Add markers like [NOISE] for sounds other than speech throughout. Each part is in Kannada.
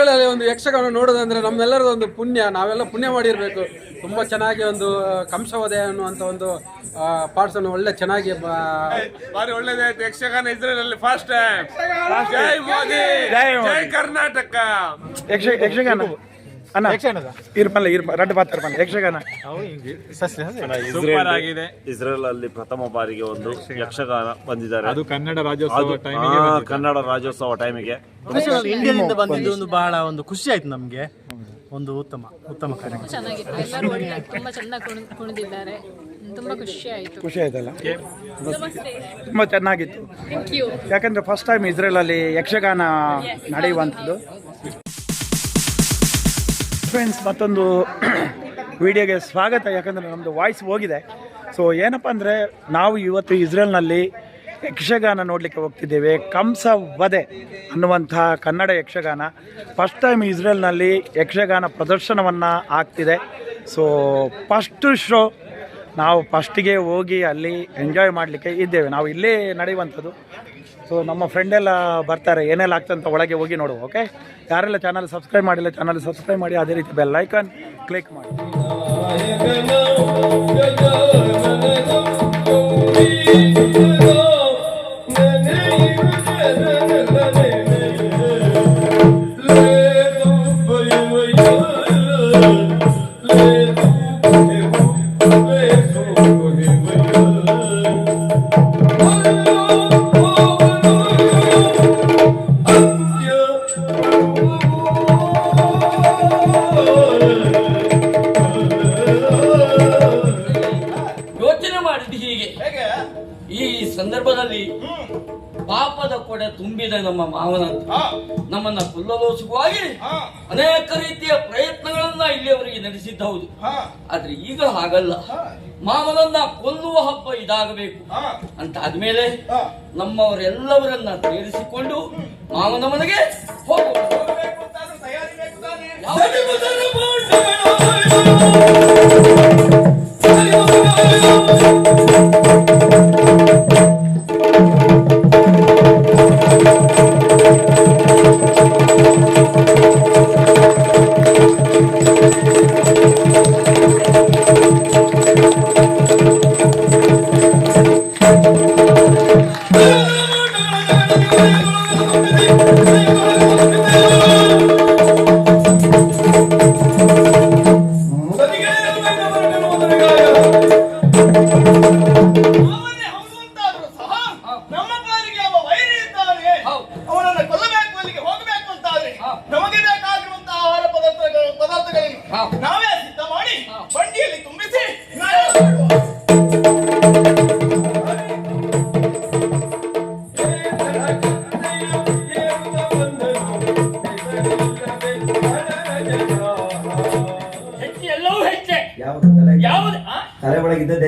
ಇಸ್ರೇಲಲ್ಲಿ ಒಂದು ಯಕ್ಷಗಾನ ನೋಡೋದಂದ್ರೆ ನಮ್ಮೆಲ್ಲರದ್ದು ಒಂದು ಪುಣ್ಯ ನಾವೆಲ್ಲ ಪುಣ್ಯ ಮಾಡಿರ್ಬೇಕು. ತುಂಬಾ ಚೆನ್ನಾಗಿ ಒಂದು ಕಂಸವದಯ ಅನ್ನುವಂಥ ಒಂದು ಪಾರ್ಟ್ಸ್ ಅನ್ನು ಒಳ್ಳೆ ಚೆನ್ನಾಗಿ ಬ- ಬಾರಿ ಒಳ್ಳೇದಾಯ್ತು. Yakshagana Israel fast first time ಜೈ ಮೋದಿ. ಜೈ ಮೋದಿ. ಜೈ ಕರ್ನಾಟಕ. ಯಕ್ಷ ಯಕ್ಷಗಾನ. ಅಣ್ಣ ಇರ್ಪಲ್ಲ ಇರ್ಪ ರಡ್ ಪಾತ್ರ ಇರ್ಪಲ್ಲ ಯಕ್ಷಗಾನ. ಸೂಪರ್ ಆಗಿದೆ ಇಸ್ರೇಲ್ ಅಲ್ಲಿ ಪ್ರಥಮ ಬಾರಿಗೆ ಒಂದು ಯಕ್ಷಗಾನ. ಬಂದಿದ್ದಾರೆ. ಅದು ಕನ್ನಡ ರಾಜ್ಯೋತ್ಸವ ಟೈಮಿಗೆ ಕನ್ನಡ ರಾಜ್ಯೋತ್ಸವ ಟೈಮಿಗೆ. ಇಂಡಿಯಾದಿಂದ ಬಂದಿದ್ದು ಒಂದು ಬಹಳ ಒಂದು ಖುಷಿ ಆಯ್ತು ನಮ್ಗೆ. ಒಂದು ಉತ್ತಮ ಉತ್ತಮ ಕಾರ್ಯಕ್ರಮ ಚೆನ್ನಾಗಿತ್ತು. ಎಲ್ಲರೂ ಒಳ್ಳೆ ತುಂಬಾ ಚೆನ್ನಾಗಿ ಕುಣಿದಿದ್ದಾರೆ. ತುಂಬಾ ಖುಷಿ ಆಯ್ತು. ಖುಷಿ ಆಯ್ತಲ್ಲ? ನಮಸ್ತೆ ತುಂಬ ಚೆನ್ನಾಗಿತ್ತು. ಥ್ಯಾಂಕ್ ಯು ಯಾಕಂದ್ರೆ ಫಸ್ಟ್ ಟೈಮ್ ಇಸ್ರೇಲಲ್ಲಿ ಯಕ್ಷಗಾನ ನಡೆಯುವಂಥದ್ದು. ಫ್ರೆಂಡ್ಸ್ ಮತ್ತೊಂದು [CLEARS THROAT] ವಿಡಿಯೋಗೆ ಸ್ವಾಗತ. ಯಾಕಂದರೆ ನಮ್ಮದು ವಾಯ್ಸ್ ಹೋಗಿದೆ. ಸೊ ಏನಪ್ಪ ಅಂದರೆ, ನಾವು ಇವತ್ತು ಇಸ್ರೇಲ್ನಲ್ಲಿ ಯಕ್ಷಗಾನ ನೋಡಲಿಕ್ಕೆ ಹೋಗ್ತಿದ್ದೇವೆ. ಕಂಸ ವಧೆ ಅನ್ನುವಂತಹ ಕನ್ನಡ ಯಕ್ಷಗಾನ. ಫಸ್ಟ್ ಟೈಮ್ ಇಸ್ರೇಲ್ನಲ್ಲಿ ಯಕ್ಷಗಾನ ಪ್ರದರ್ಶನವನ್ನು ಆಗ್ತಿದೆ. ಸೊ ಫಸ್ಟ್ ಶೋ ನಾವು ಫಸ್ಟಿಗೆ ಹೋಗಿ ಅಲ್ಲಿ ಎಂಜಾಯ್ ಮಾಡಲಿಕ್ಕೆ ಇದ್ದೇವೆ. ನಾವು ಇಲ್ಲೇ ನಡೆಯುವಂಥದ್ದು. ಸೊ ನಮ್ಮ ಫ್ರೆಂಡ್ ಎಲ್ಲ ಬರ್ತಾರೆ. ಏನೆಲ್ಲ ಆಗ್ತಂತ ಒಳಗೆ ಹೋಗಿ ನೋಡು ಓಕೆ ಯಾರೆಲ್ಲ ಚಾನಲ್ ಸಬ್ಸ್ಕ್ರೈಬ್ ಮಾಡಿಲ್ಲ ಚಾನಲ್ ಸಬ್ಸ್ಕ್ರೈಬ್ ಮಾಡಿ. ಅದೇ ರೀತಿ ಬೆಲ್ ಐಕನ್ ಕ್ಲಿಕ್ ಮಾಡಿ. ತುಂಬಿದ ನಮ್ಮ ಮಾವನ ನಮ್ಮನ್ನ ಕೊಲ್ಲಲೋಚಕವಾಗಿ ಅನೇಕ ರೀತಿಯ ಪ್ರಯತ್ನಗಳನ್ನ ಇಲ್ಲಿಯವರಿಗೆ ನಡೆಸಿದ್ದ ಹೌದು ಆದ್ರೆ ಈಗ ಹಾಗಲ್ಲ. ಮಾವನನ್ನ ಕೊಲ್ಲುವ ಹಬ್ಬ ಇದಾಗಬೇಕು. ಅಂತ ಆದ್ಮೇಲೆ ನಮ್ಮವರೆಲ್ಲವರನ್ನ ಸೇರಿಸಿಕೊಂಡು ಮಾವನ ಮನೆಗೆ ಹೋಗೋಣ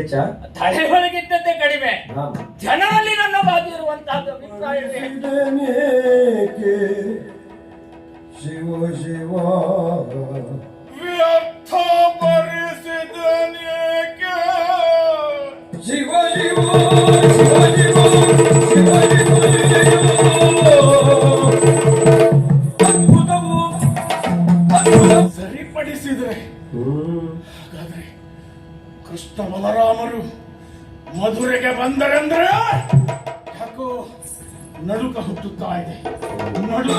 ಹೆಚ್ಚ ತಲೆ ಒಳಗಿದ್ದದ್ದೇ ಕಡಿಮೆ. ಜನ ಅಲ್ಲಿ ನನ್ನ ಬಾಗಿ ಇರುವಂತಹದ್ದು ಅಭಿಪ್ರಾಯವೇ ಶಿವ ಶಿವ. ಬಂದರೆಂದ್ರೆ ಯಾಕೋ ನಡುಕ ಹುಟ್ಟುತ್ತಾ ಇದೆ. ನಡುಕ.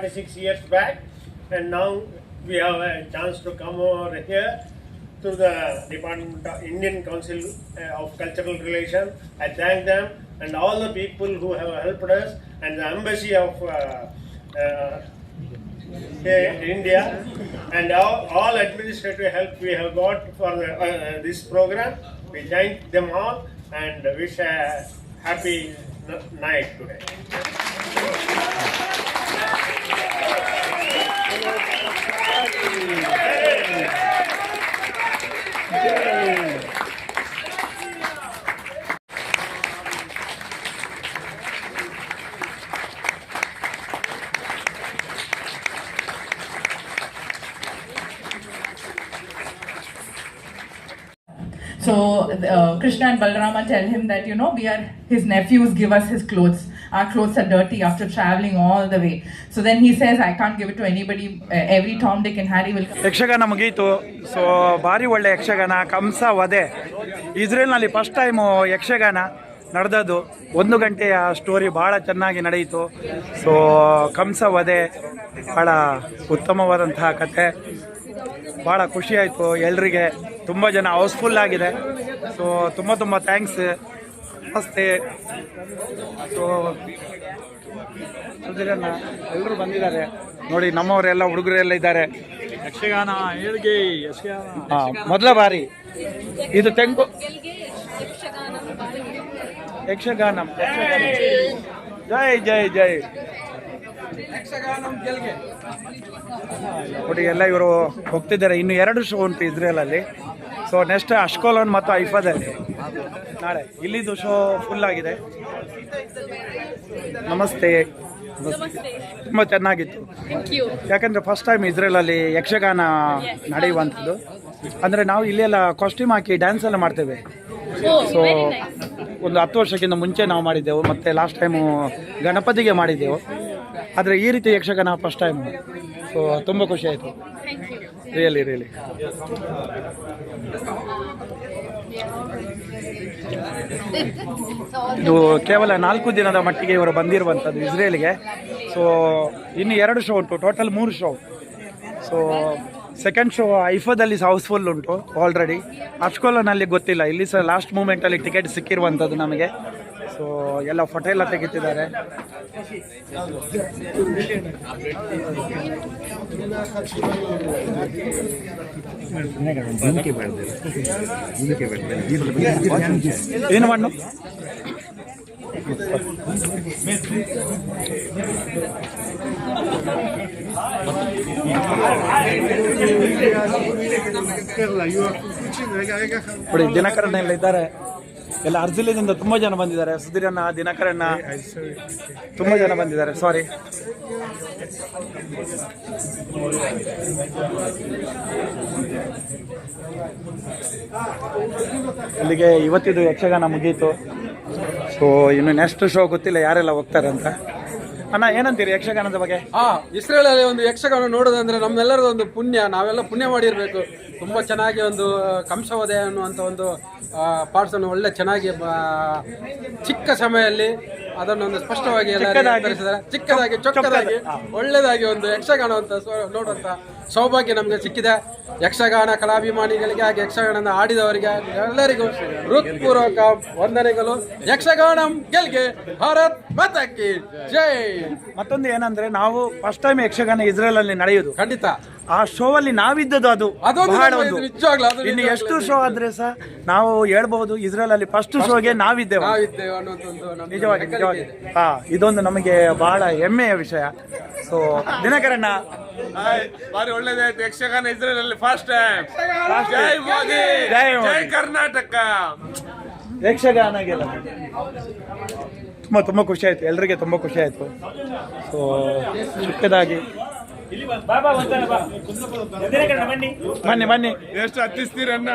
46 years back, and now we have a chance to come over here to the Department of Indian Council uh, of Cultural Relations. I thank them and all the people who have helped us, and the embassy of uh, uh, India, and all, all administrative help we have got for the, uh, this program. We thank them all and wish a happy night today. So uh, Krishna and Balarama tell him that you know we are his nephews. Give us his clothes. Our clothes are dirty after traveling all the way. So then he says, I can't give it to anybody. Uh, every Tom, Dick, and Harry will come. Yakshagana ಮುಗೀತು. ಸೊ ಭಾರಿ ಒಳ್ಳೆ ಯಕ್ಷಗಾನ. ಕಂಸ ವಧೆ. ಇಸ್ರೇಲ್ನಲ್ಲಿ ಫಸ್ಟ್ ಟೈಮು ಯಕ್ಷಗಾನ ನಡೆದದ್ದು. ಒಂದು ಗಂಟೆಯ ಸ್ಟೋರಿ ಭಾಳ ಚೆನ್ನಾಗಿ ನಡೆಯಿತು. ಸೊ ಕಂಸ ವಧೆ ಭಾಳ ಉತ್ತಮವಾದಂತಹ ಕತೆ. ಭಾಳ ಖುಷಿಯಾಯಿತು ಎಲ್ರಿಗೆ ತುಂಬ ಜನ ಹೌಸ್ಫುಲ್ ಆಗಿದೆ. ಸೊ ತುಂಬ ತುಂಬ ಥ್ಯಾಂಕ್ಸ್ ನಮಸ್ತೆ. ಸೊ ಸುಧೀರಣ್ಣ ಎಲ್ಲರೂ ಬಂದಿದ್ದಾರೆ. ನೋಡಿ ನಮ್ಮವರೆಲ್ಲ ಹುಡುಗರೆಲ್ಲ ಇದ್ದಾರೆ. ಯಕ್ಷಗಾನ ಏಳ್ಗೆ ಯಕ್ಷಗಾನ ಮೊದಲ ಬಾರಿ. ಇದು ತೆಂಗು ಯಕ್ಷಗಾನ ಜೈ. ಜೈ ಜೈ ನೋಡಿ ಎಲ್ಲ ಇವರು ಹೋಗ್ತಿದ್ದಾರೆ. ಇನ್ನು ಎರಡು ಶೋ ಉಂಟು ಇಸ್ರೇಲಲ್ಲಿ ಸೊ ನೆಕ್ಸ್ಟ್ ಅಶ್ಕೋಲನ್ ಮತ್ತು ಐಫಾದಲ್ಲಿ. ನಾಳೆ. ಇಲ್ಲಿದ್ದು ಶೋ ಫುಲ್ ಆಗಿದೆ. ನಮಸ್ತೆ. ತುಂಬ ಚೆನ್ನಾಗಿತ್ತು. ಯಾಕಂದ್ರೆ ಫಸ್ಟ್ ಟೈಮ್ ಇಸ್ರೇಲಲ್ಲಿ ಯಕ್ಷಗಾನ ನಡೆಯುವಂಥದ್ದು. ಅಂದರೆ ನಾವು ಇಲ್ಲೆಲ್ಲ ಕಾಸ್ಟ್ಯೂಮ್ ಹಾಕಿ ಡ್ಯಾನ್ಸ್ ಎಲ್ಲ ಮಾಡ್ತೇವೆ. ಸೊ ಒಂದು ಹತ್ತು ವರ್ಷಕ್ಕಿಂತ ಮುಂಚೆ ನಾವು ಮಾಡಿದ್ದೆವು. ಮತ್ತು ಲಾಸ್ಟ್ ಟೈಮು ಗಣಪತಿಗೆ ಮಾಡಿದ್ದೆವು. ಆದರೆ ಈ ರೀತಿ ಯಕ್ಷಗಾನ ಫಸ್ಟ್ ಟೈಮ್ ಸೊ ತುಂಬ ಖುಷಿ ಆಯಿತು. ರಿಯಲಿ ರಿಯಲಿ ಇದು ಕೇವಲ ನಾಲ್ಕು ದಿನದ ಮಟ್ಟಿಗೆ ಇವರು ಬಂದಿರುವಂಥದ್ದು ಇಸ್ರೇಲ್ಗೆ. ಸೊ ಇನ್ನು ಎರಡು ಶೋ ಉಂಟು ಟೋಟಲ್ ಮೂರು ಶೋ ಸೊ ಸೆಕೆಂಡ್ ಶೋ ಐಫೋದಲ್ಲಿ ಹೌಸ್ಫುಲ್ ಉಂಟು ಆಲ್ರೆಡಿ ಅಷ್ಕೋಲನಲ್ಲಿ ಗೊತ್ತಿಲ್ಲ, ಇಲ್ಲಿ ಸಹ ಲಾಸ್ಟ್ ಮೂಮೆಂಟಲ್ಲಿ ಟಿಕೆಟ್ ಸಿಕ್ಕಿರುವಂಥದ್ದು ನಮಗೆ. ಸೊ ಎಲ್ಲ ಫೋಟೋ ಎಲ್ಲ ತೆಗಿತಿದ್ದಾರೆ. ಏನು ಮಣ್ಣು? ನೋಡಿ ದಿನಕರಣ ಎಲ್ಲ ಇದ್ದಾರೆ. ಎಲ್ಲ ಅರ್ಜಿಲಿಂದ ತುಂಬಾ ಜನ ಬಂದಿದ್ದಾರೆ. ಸುಧೀರಣ್ಣ, ದಿನಕರಣ್ಣ. ತುಂಬಾ ಜನ ಬಂದಿದ್ದಾರೆ. ಸಾರಿ ಇಲ್ಲಿಗೆ ಇವತ್ತಿದು ಯಕ್ಷಗಾನ ಮುಗೀತು. ಸೊ ಇನ್ನು ನೆಕ್ಸ್ಟ್ ಶೋ ಗೊತ್ತಿಲ್ಲ ಯಾರೆಲ್ಲ ಹೋಗ್ತಾರೆ ಅಂತ ಅಣ್ಣ ಏನಂತೀರಿ ಯಕ್ಷಗಾನದ ಬಗ್ಗೆ? ಆ ಇಸ್ರೇಲಲ್ಲಿ ಒಂದು ಯಕ್ಷಗಾನ ನೋಡೋದಂದ್ರೆ ನಮ್ಮೆಲ್ಲರದ ಒಂದು ಪುಣ್ಯ. ನಾವೆಲ್ಲ ಪುಣ್ಯ ಮಾಡಿರಬೇಕು. ತುಂಬ ಚೆನ್ನಾಗಿ ಒಂದು ಕಂಸವಧೆ ಅನ್ನುವಂಥ ಒಂದು ಪಾರ್ಟ್ಸನ್ನು ಒಳ್ಳೆ ಚೆನ್ನಾಗಿ ಆ, ಚಿಕ್ಕ ಸಮಯದಲ್ಲಿ ಅದನ್ನೊಂದು ಸ್ಪಷ್ಟವಾಗಿ ಎಲ್ಲ ಚಿಕ್ಕದಾಗಿ. ಚಿಕ್ಕದಾಗಿ ಚೊಕ್ಕದಾಗಿ. ಒಳ್ಳೆದಾಗಿ ಒಂದು ಯಕ್ಷಗಾನ ಅಂತ ನೋಡುವಂತ ಸೌಭಾಗ್ಯ ನಮಗೆ ಸಿಕ್ಕಿದೆ. ಯಕ್ಷಗಾನ ಕಲಾಭಿಮಾನಿಗಳಿಗೆ ಹಾಗೆ ಯಕ್ಷಗಾನ ಆಡಿದವರಿಗೆ ಎಲ್ಲರಿಗೂ ಹೃತ್ಪೂರ್ವಕ ವಂದನೆಗಳು. ಯಕ್ಷಗಾನಂ ಗೆಲ್ಗೆ ಭಾರತ್ ಮತಕ್ಕೆ ಜೈ. ಮತ್ತೊಂದು ಏನಂದ್ರೆ ನಾವು ಫಸ್ಟ್ ಟೈಮ್ ಯಕ್ಷಗಾನ ಇಸ್ರೇಲ್ ಅಲ್ಲಿ ನಡೆಯುವುದು ಖಂಡಿತ. ಆ ಶೋ ಅಲ್ಲಿ ನಾವಿದ್ದದ್ದು ಅದು. ಬಹಳ ಒಂದು. ಇನ್ನು ಎಷ್ಟು ಶೋ ಆದ್ರೆ ಸಹ ನಾವು ಹೇಳ್ಬಹುದು ಇಸ್ರೇಲ್ ಅಲ್ಲಿ ಫಸ್ಟ್ ಶೋಗೆ ನಾವಿದ್ದೇವೆ. ನಿಜವಾಗಿ ನಿಜವಾಗಿ. ಇದೆ. ಹಾ ಇದೊಂದು ನಮಗೆ ಬಹಳ ಹೆಮ್ಮೆಯ ವಿಷಯ. ಸೊ ದಿನಕರಣ್ಣ. ಬಾರಿ ಒಳ್ಳೇದಾಯ್ತು. ಯಕ್ಷಗಾನ ಇಸ್ರೇಲ್ ಫಸ್ಟ್ ಟೈಮ್ ಜೈ ಮೋದಿ. ಜೈ ಮೋದಿ. ಕರ್ನಾಟಕ. ಯಕ್ಷಗಾನ ತುಂಬ ತುಂಬ ಖುಷಿ ಆಯಿತು. ಎಲ್ರಿಗೆ ತುಂಬ ಖುಷಿ ಆಯಿತು. ಸೊ ಚಿಕ್ಕದಾಗಿ. ಬನ್ನಿ. ಬನ್ನಿ ಎಷ್ಟು ಹತ್ತಿಸ್ತೀರನ್ನ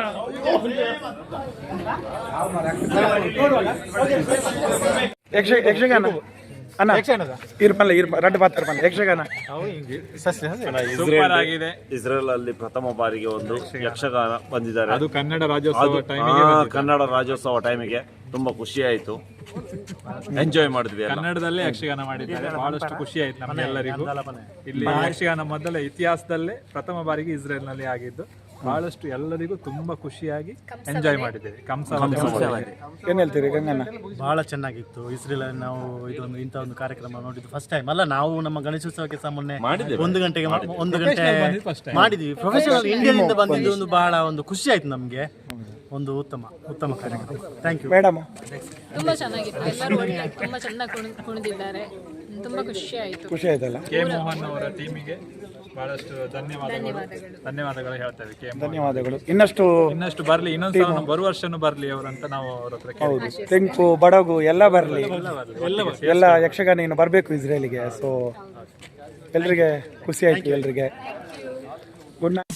ಯಕ್ಷ ಯಕ್ಷಗಾನ. ಅಣ್ಣ ಇರ್ಪಲ್ಲ ಇರ್ಪ ರಡ್ ಪಾತ್ರ ಯಕ್ಷಗಾನ. ಸೂಪರ್ ಆಗಿದೆ ಇಸ್ರೇಲ್ ಅಲ್ಲಿ ಪ್ರಥಮ ಬಾರಿಗೆ ಒಂದು ಯಕ್ಷಗಾನ. ಬಂದಿದ್ದಾರೆ. ಅದು ಕನ್ನಡ ರಾಜ್ಯೋತ್ಸವ ಕನ್ನಡ ರಾಜ್ಯೋತ್ಸವ ಟೈಮಿಗೆ ತುಂಬಾ ಖುಷಿ ಆಯ್ತು. ಎಂಜಾಯ್ ಮಾಡಿದ್ವಿ. ಕನ್ನಡದಲ್ಲೇ ಯಕ್ಷಗಾನ ಮಾಡಿದ್ದಾರೆ. ಬಹಳಷ್ಟು ಖುಷಿ ಆಯ್ತು ನಮ್ಮೆಲ್ಲರಿಗೂ. ಇಲ್ಲಿ ಯಕ್ಷಗಾನ ಮೊದಲ ಇತಿಹಾಸದಲ್ಲೇ ಪ್ರಥಮ ಬಾರಿಗೆ ಇಸ್ರೇಲ್ನಲ್ಲಿ ಆಗಿದ್ದು. ಬಹಳಷ್ಟು ಎಲ್ಲರಿಗೂ ತುಂಬಾ ಖುಷಿಯಾಗಿ ಎಂಜಾಯ್ ಮಾಡಿದ್ದೇವೆ. ಕಂಸ ಏನ್ ಹೇಳ್ತೀರಿ ಗಂಗಣ್ಣ? ಬಹಳ ಚೆನ್ನಾಗಿತ್ತು. ಇಸ್ರೇಲ್ ನಾವು ಇದೊಂದು ಇಂಥ ಒಂದು ಕಾರ್ಯಕ್ರಮ ನೋಡಿದ್ದು ಫಸ್ಟ್ ಟೈಮ್ ಅಲ್ಲ ನಾವು ನಮ್ಮ ಗಣೇಶೋತ್ಸವಕ್ಕೆ ಸಾಮಾನ್ಯ ಒಂದು ಗಂಟೆಗೆ ಒಂದು ಗಂಟೆ ಮಾಡಿದ್ವಿ ಪ್ರೊಫೆಷನಲ್ ಇಂಡಿಯಾದಿಂದ ಬಂದಿದ್ದು. ಒಂದು ಬಹಳ ಒಂದು ಖುಷಿ ಆಯ್ತು ನಮಗೆ. ಒಂದು ಉತ್ತಮ ಉತ್ತಮ ಕಾರ್ಯಕ್ರಮ. Thank you madam. ತುಂಬಾ ಚೆನ್ನಾಗಿತ್ತು. ಎಲ್ಲರೂ ಒಳ್ಳೆ ತುಂಬಾ ಚೆನ್ನಾಗಿ ಕುಣಿ ಕುಣಿದಿದ್ದಾರೆ. ತುಂಬಾ ಖುಷಿ ಆಯ್ತು. ಖುಷಿ ಆಯ್ತಲ್ಲ? ಕೆ ಮೋಹನ್ ಅವರ ಟೀಮಿಗೆ ಬಹಳಷ್ಟು ಧನ್ಯವಾದಗಳು. ಧನ್ಯವಾದಗಳು. ಹೇಳ್ತೇವೆ ಕೆ ಧನ್ಯವಾದಗಳು. ಇನ್ನಷ್ಟು ಇನ್ನಷ್ಟು ಬರ್ಲಿ ಇನ್ನೊಂದು ಬರುವ ವರ್ಷನೂ ಬರ್ಲಿ ಅವರಂತ ನಾವು ಅವ್ರ ಹತ್ರ ಕೇಳ್ತೀವಿ. ಹೌದು. ತೆಂಕು ಬಡಗು ಎಲ್ಲ ಬರಲಿ. ಎಲ್ಲ ಬರ್ಲಿ. ಎಲ್ಲ ಯಕ್ಷಗಾನ ಏನು ಬರಬೇಕು ಇಸ್ರೇಲಿಗೆ. ಸೊ ಎಲ್ರಿಗೆ ಖುಷಿ ಆಯ್ತು ಎಲ್ರಿಗೆ. Good night